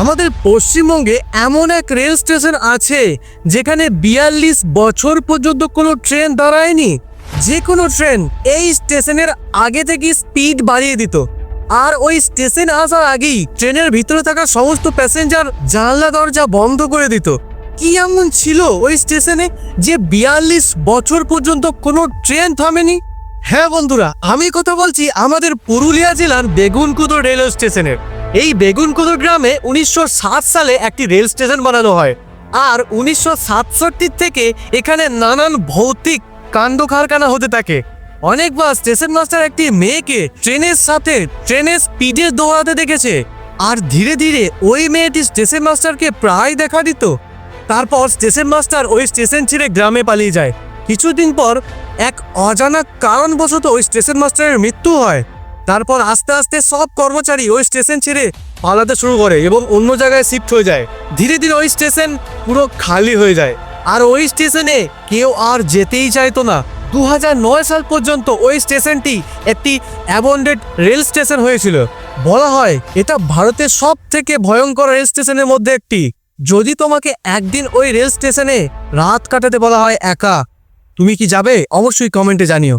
আমাদের পশ্চিমবঙ্গে এমন এক রেল স্টেশন আছে যেখানে বিয়াল্লিশ বছর পর্যন্ত কোনো ট্রেন দাঁড়ায়নি। যে কোনো ট্রেন এই স্টেশনের আগে থেকে স্পিড বাড়িয়ে দিত। আর ওই স্টেশন আসার আগেই ট্রেনের ভিতরে থাকা সমস্ত প্যাসেঞ্জার জানলা দরজা বন্ধ করে দিত। কি এমন ছিল ওই স্টেশনে যে বিয়াল্লিশ বছর পর্যন্ত কোনো ট্রেন থামেনি? হ্যাঁ বন্ধুরা, আমি কথা বলছি আমাদের পুরুলিয়া জেলার বেগুনকুদো রেলওয়ে স্টেশনের। এই বেগুনকুদো গ্রামে উনিশশো সাত সালে একটি রেল স্টেশন বানানো হয়। আর উনিশশো থেকে এখানে নানান ভৌতিক কাণ্ড কারখানা হতে থাকে। অনেকবার স্টেশন মাস্টার একটি মেয়েকে ট্রেনের সাথে ট্রেনের স্পিডে দৌড়াতে দেখেছে। আর ধীরে ধীরে ওই মেয়েটি স্টেশন মাস্টারকে প্রায় দেখা দিত। তারপর স্টেশন মাস্টার ওই স্টেশন ছেড়ে গ্রামে পালিয়ে যায়। কিছুদিন পর এক অজানা কারণবশত ওই স্টেশন মাস্টারের মৃত্যু হয়। তারপর আস্তে আস্তে সব কর্মচারী ওই স্টেশন ছেড়ে পালাতে শুরু করে এবং অন্য জায়গায় শিফট হয়ে যায়। ধীরে ধীরে ওই স্টেশন পুরো খালি হয়ে যায়। আর ওই স্টেশনে কেউ আর যেতেই চাইতো না। দু হাজার নয় সাল পর্যন্ত ওই স্টেশনটি একটি অ্যাবন্ডেড রেল স্টেশন হয়েছিল। বলা হয় এটা ভারতের সব থেকে ভয়ঙ্কর রেল স্টেশনের মধ্যে একটি। যদি তোমাকে একদিন ওই রেল স্টেশনে রাত কাটাতে বলা হয় একা, তুমি কি যাবে? অবশ্যই কমেন্টে জানিও।